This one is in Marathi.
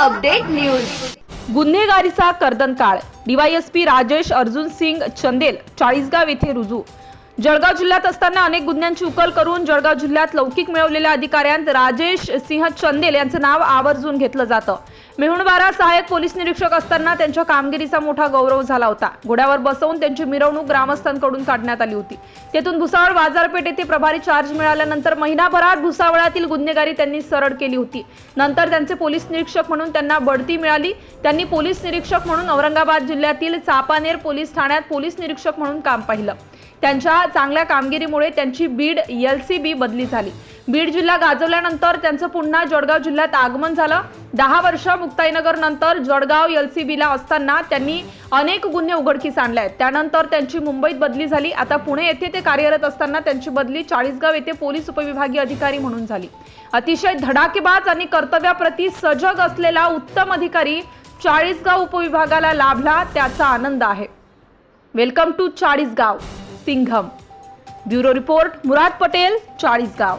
न्यूज. गुन्हेगारीचा कर्दनकाळ डीवायएसपी राजेश अर्जुन सिंग चंदेल चाळीसगाव येथे रुजू. जळगाव जिल्ह्यात असताना अनेक गुन्ह्यांची उकल करून जळगाव जिल्ह्यात लौकिक मिळवलेल्या अधिकाऱ्यांत राजेश सिंह चंदेल यांचं नाव आवर्जून घेतलं जातं. मेहुणबारा सहाय्यक पोलीस निरीक्षक असताना त्यांच्या कामगिरीचा मोठा गौरव झाला होता. घोड्यावर बसवून त्यांची मिरवणूक ग्रामस्थांकडून काढण्यात आली होती. तेथून भुसावळ बाजारपेठ येथे प्रभारी चार्ज मिळाल्यानंतर महिनाभरात भुसावळातील गुन्हेगारी त्यांनी सरळ केली होती. नंतर त्यांचे पोलीस निरीक्षक म्हणून त्यांना बढती मिळाली. त्यांनी पोलीस निरीक्षक म्हणून औरंगाबाद जिल्ह्यातील चापानेर पोलीस ठाण्यात पोलीस निरीक्षक म्हणून काम पाहिलं. त्यांच्या चांगल्या कामगिरीमुळे त्यांची बीड एल सी बी बदली झाली. बीड जिल्हा गाजवल्यानंतर त्यांचं पुन्हा जळगाव जिल्ह्यात आगमन झालं. दहा वर्ष मुक्ताईनगर नंतर जळगाव एल सी बीला असताना त्यांनी अनेक गुन्हे उघडकीस आणले आहेत. त्यानंतर त्यांची मुंबईत बदली झाली. आता पुणे येथे ते कार्यरत असताना त्यांची बदली चाळीसगाव येथे पोलीस उपविभागीय अधिकारी म्हणून झाली. अतिशय धडाकेबाज आणि कर्तव्याप्रती सजग असलेला उत्तम अधिकारी चाळीसगाव उपविभागाला लाभला त्याचा आनंद आहे. Welcome to Chalisgaon Singham. Bureau report Murad Patel Chalisgaon.